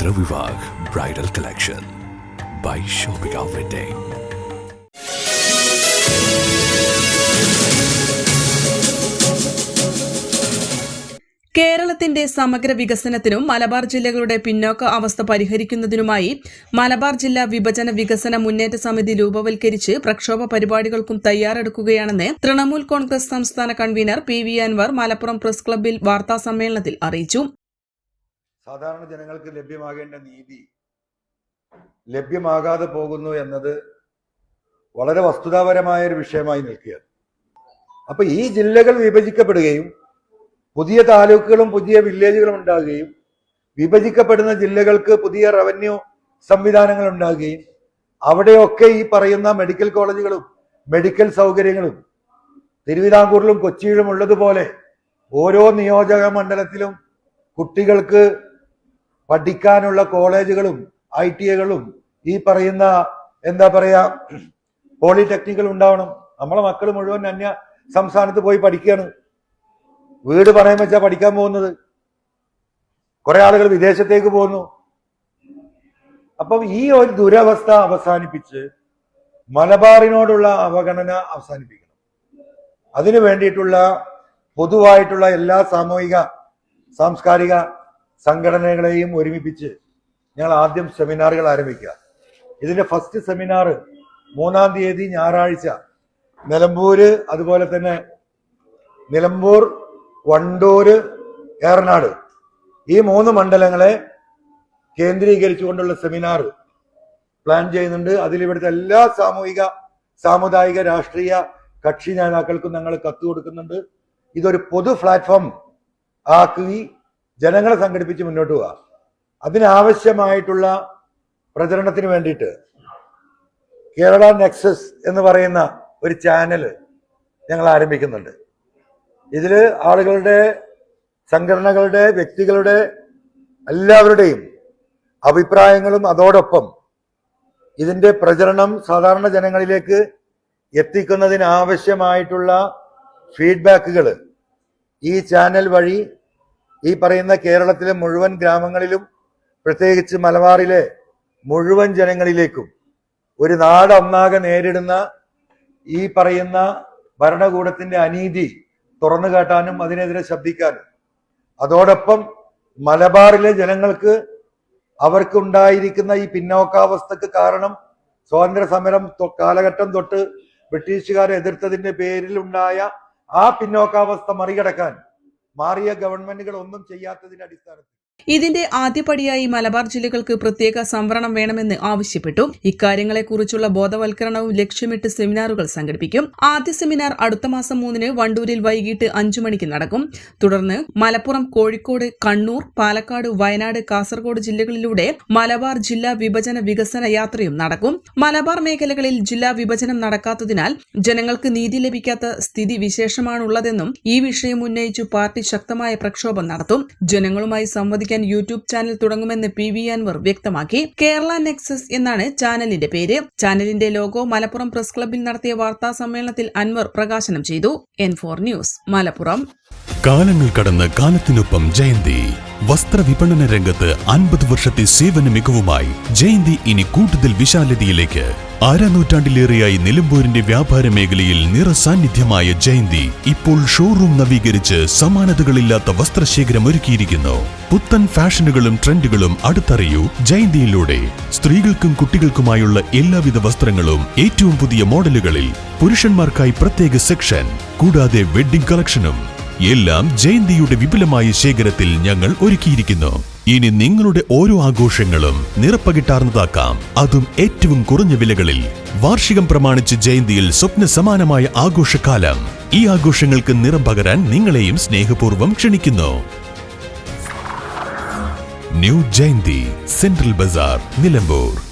bridal collection by shopping outlet കേരളത്തിന്റെ സമഗ്ര വികസനത്തിനും മലബാർ ജില്ലകളുടെ പിന്നോക്ക അവസ്ഥ പരിഹരിക്കുന്നതിനുമായി മലബാർ ജില്ലാ വിഭജന വികസന മുന്നേറ്റ സമിതി രൂപവൽക്കരിച്ച് പ്രക്ഷോഭ പരിപാടികൾക്കും തയ്യാറെടുക്കുകയാണെന്ന് തൃണമൂൽ കോൺഗ്രസ് സംസ്ഥാന convener P V Anvar Malappuram press ക്ലബ്ബിൽ വാർത്താ സമ്മേളനത്തിൽ അറിയിച്ചു. സാധാരണ ജനങ്ങൾക്ക് ലഭ്യമാകേണ്ട നീതി ലഭ്യമാകാതെ പോകുന്നു എന്നത് വളരെ വസ്തുതാപരമായ ഒരു വിഷയമായി നിൽക്കുകയാണ്. അപ്പൊ ഈ ജില്ലകൾ വിഭജിക്കപ്പെടുകയും പുതിയ താലൂക്കുകളും പുതിയ വില്ലേജുകളും ഉണ്ടാകുകയും വിഭജിക്കപ്പെടുന്ന ജില്ലകൾക്ക് പുതിയ റവന്യൂ സംവിധാനങ്ങൾ ഉണ്ടാകുകയും അവിടെയൊക്കെ ഈ പറയുന്ന മെഡിക്കൽ കോളേജുകളും മെഡിക്കൽ സൗകര്യങ്ങളും തിരുവിതാംകൂറിലും കൊച്ചിയിലും ഉള്ളതുപോലെ ഓരോ നിയോജക മണ്ഡലത്തിലും കുട്ടികൾക്ക് പഠിക്കാനുള്ള കോളേജുകളും ഐ ടി ഐകളും ഈ പറയുന്ന എന്താ പറയാ പോളിടെക്നിക്കൽ ഉണ്ടാവണം. നമ്മളെ മക്കൾ മുഴുവൻ അന്യ സംസ്ഥാനത്ത് പോയി പഠിക്കുകയാണ്. വീട് പറയാൻ വെച്ചാ പഠിക്കാൻ പോകുന്നത്. കുറെ ആളുകൾ വിദേശത്തേക്ക് പോകുന്നു. അപ്പം ഈ ഒരു ദുരവസ്ഥ അവസാനിപ്പിച്ച് മലബാറിനോടുള്ള അവഗണന അവസാനിപ്പിക്കണം. അതിനു വേണ്ടിയിട്ടുള്ള പൊതുവായിട്ടുള്ള എല്ലാ സാമൂഹിക സാംസ്കാരിക സംഘടനകളെയും ഒരുമിപ്പിച്ച് ഞങ്ങൾ ആദ്യം സെമിനാറുകൾ ആരംഭിക്കുക. ഇതിന്റെ ഫസ്റ്റ് സെമിനാർ മൂന്നാം തീയതി ഞായറാഴ്ച നിലമ്പൂര് അതുപോലെ തന്നെ നിലമ്പൂർ വണ്ടൂര് ഏറനാട് ഈ മൂന്ന് മണ്ഡലങ്ങളെ കേന്ദ്രീകരിച്ചുകൊണ്ടുള്ള സെമിനാർ പ്ലാൻ ചെയ്യുന്നുണ്ട്. അതിൽ ഇവിടുത്തെ എല്ലാ സാമൂഹിക സാമുദായിക രാഷ്ട്രീയ കക്ഷി നേതാക്കൾക്കും ഞങ്ങൾ കത്തു കൊടുക്കുന്നുണ്ട്. ഇതൊരു പൊതു പ്ലാറ്റ്ഫോം ആക്കി ജനങ്ങളെ സംഘടിപ്പിച്ച് മുന്നോട്ട് പോവുക അതിനാവശ്യമായിട്ടുള്ള പ്രചരണത്തിന് വേണ്ടിയിട്ട് കേരള നെക്സസ് എന്ന് പറയുന്ന ഒരു ചാനൽ ഞങ്ങൾ ആരംഭിക്കുന്നുണ്ട്. ഇതിൽ ആളുകളുടെ സംഘടനകളുടെ വ്യക്തികളുടെ എല്ലാവരുടെയും അഭിപ്രായങ്ങളും അതോടൊപ്പം ഇതിന്റെ പ്രചരണം സാധാരണ ജനങ്ങളിലേക്ക് എത്തിക്കുന്നതിനാവശ്യമായിട്ടുള്ള ഫീഡ്ബാക്കുകൾ ഈ ചാനൽ വഴി ഈ പറയുന്ന കേരളത്തിലെ മുഴുവൻ ഗ്രാമങ്ങളിലും പ്രത്യേകിച്ച് മലബാറിലെ മുഴുവൻ ജനങ്ങളിലേക്കും ഒരു നാട് ഒന്നാകെ നേരിടുന്ന ഈ പറയുന്ന ഭരണകൂടത്തിന്റെ അനീതി തുറന്നു കാട്ടാനും അതിനെതിരെ ശബ്ദിക്കാനും. അതോടൊപ്പം മലബാറിലെ ജനങ്ങൾക്ക് അവർക്കുണ്ടായിരിക്കുന്ന ഈ പിന്നോക്കാവസ്ഥക്ക് കാരണം സ്വാതന്ത്ര്യ സമരം കാലഘട്ടം തൊട്ട് ബ്രിട്ടീഷുകാരെ എതിർത്തതിന്റെ പേരിൽ ഉണ്ടായ ആ പിന്നോക്കാവസ്ഥ മറികടക്കാൻ മാറിയ ഗവൺമെന്റുകൾ ഒന്നും ചെയ്യാത്തതിന്റെ അടിസ്ഥാനത്തിൽ ഇതിന്റെ ആദ്യപടിയായി മലബാർ ജില്ലകൾക്ക് പ്രത്യേക സംവരണം വേണമെന്ന് ആവശ്യപ്പെട്ടു. ഇക്കാര്യങ്ങളെക്കുറിച്ചുള്ള ബോധവൽക്കരണവും ലക്ഷ്യമിട്ട് സെമിനാറുകൾ സംഘടിപ്പിക്കും. ആദ്യ സെമിനാർ അടുത്ത മാസം മൂന്നിന് വണ്ടൂരിൽ വൈകിട്ട് അഞ്ചു മണിക്ക് നടക്കും. തുടർന്ന് മലപ്പുറം കോഴിക്കോട് കണ്ണൂർ പാലക്കാട് വയനാട് കാസർഗോഡ് ജില്ലകളിലൂടെ മലബാർ ജില്ലാ വിഭജന വികസന യാത്രയും നടക്കും. മലബാർ മേഖലകളിൽ ജില്ലാ വിഭജനം നടക്കാത്തതിനാൽ ജനങ്ങൾക്ക് നീതി ലഭിക്കാത്ത സ്ഥിതി വിശേഷമാണുള്ളതെന്നും ഈ വിഷയം ഉന്നയിച്ചു പാർട്ടി ശക്തമായ പ്രക്ഷോഭം നടത്തും. ജനങ്ങളുമായി സംവദിക്കാൻ യൂട്യൂബ് ചാനൽ തുടങ്ങുമെന്ന് പി വി അൻവർ വ്യക്തമാക്കി. കേരള നെക്സസ് എന്നാണ് ചാനലിന്റെ പേര്. ചാനലിന്റെ ലോഗോ മലപ്പുറം പ്രസ് ക്ലബിൽ നടത്തിയ വാർത്താ സമ്മേളനത്തിൽ അൻവർ പ്രകാശനം ചെയ്തു. N four news Malappuram. കാലങ്ങൾ കടന്ന് കാലത്തിനൊപ്പം ജയന്തി. വസ്ത്രവിപണന രംഗത്ത് അൻപത് വർഷത്തെ സേവന മികവുമായി ജയന്തി ഇനി കൂടുതൽ വിശാലതയിലേക്ക്. അരനൂറ്റാണ്ടിലേറെയായി നിലമ്പൂരിന്റെ വ്യാപാര മേഖലയിൽ നിറസാന്നിധ്യമായ ജയന്തി ഇപ്പോൾ ഷോറൂം നവീകരിച്ച് സമാനതകളില്ലാത്ത വസ്ത്രശേഖരം ഒരുക്കിയിരിക്കുന്നു. പുത്തൻ ഫാഷനുകളും ട്രെൻഡുകളും അടുത്തറിയൂ ജയന്തിയിലൂടെ. സ്ത്രീകൾക്കും കുട്ടികൾക്കുമായുള്ള എല്ലാവിധ വസ്ത്രങ്ങളും ഏറ്റവും പുതിയ മോഡലുകളിൽ പുരുഷന്മാർക്കായി പ്രത്യേക സെക്ഷൻ കൂടാതെ വെഡ്ഡിംഗ് കളക്ഷനും. എല്ലാം ജയന്തിയുടെ വിപുലമായ ശേഖരത്തിൽ ഞങ്ങൾ ഒരുക്കിയിരിക്കുന്നു. ഇനി നിങ്ങളുടെ ഓരോ ആഘോഷങ്ങളും നിറപ്പകിട്ടാർന്നതാക്കാം അതും ഏറ്റവും കുറഞ്ഞ വിലകളിൽ. വാർഷികം പ്രമാണിച്ച് ജയന്തിയിൽ സ്വപ്ന സമാനമായ ആഘോഷകാലം. ഈ ആഘോഷങ്ങൾക്ക് നിറം പകരാൻ നിങ്ങളെയും സ്നേഹപൂർവം ക്ഷണിക്കുന്നു. New Jayanti central bazaar Nilambur.